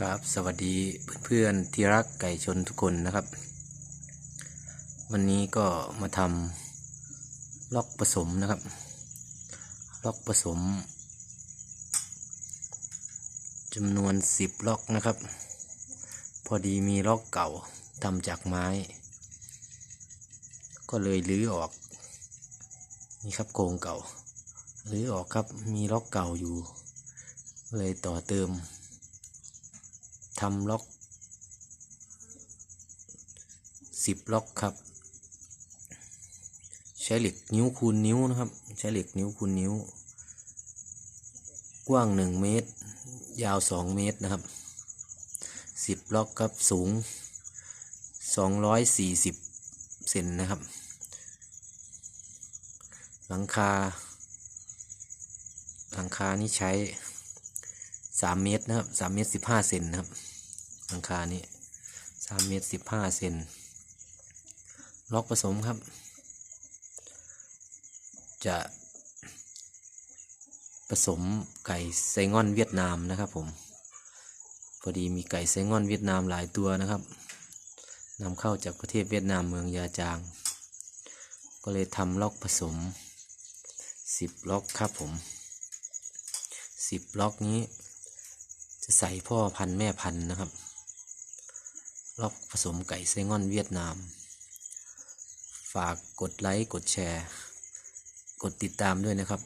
ครับสวัสดีเพื่อนๆที่รักไก่ชนทุกคนนะครับ วันนี้ก็มาทำล็อกผสมนะครับ ล็อกผสมจำนวนสิบล็อกนะครับ พอดีมีล็อกเก่าทำจากไม้ ก็เลยรื้อออก นี่ครับโครงเก่ารื้อออกครับมีล็อกเก่าอยู่ เลยต่อเติม ทำล็อกสิบล็อกครับ ใช้เหล็กนิ้วคูณนิ้วนะครับ ใช้เหล็กนิ้วคูณนิ้ว กว้างหนึ่งเมตร ยาวสองเมตรนะครับสิบล็อกครับสูงสองร้ยี่สิบเซนนะครับ หลังคา หลังคานี่ใช้สามเมตรนะครับสามเมตรสิบห้าเซนนะครับ หลังคานี้สามเมตรสิบห้าเซนล็อกผสมครับ จะผสมไก่ไซงอนเวียดนามนะครับผม พอดีมีไก่ไซงอนเวียดนามหลายตัวนะครับนำเข้าจากประเทศเวียดนามเมืองยาจาง ก็เลยทำล็อกผสมสิบล็อกครับผมสิบล็อกนี้ จะใส่พ่อพันธุ์แม่พันธุ์นะครับ ล็อกผสมไก่ไซงอนเวียดนาม ฝากกดไลค์ กดแชร์ กดติดตามด้วยนะครับ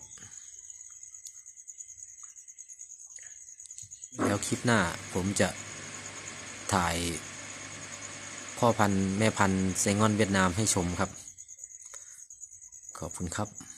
แล้วคลิปหน้าผมจะถ่ายพ่อพันธุ์แม่พันธุ์ไซงอนเวียดนามให้ชมครับ ขอบคุณครับ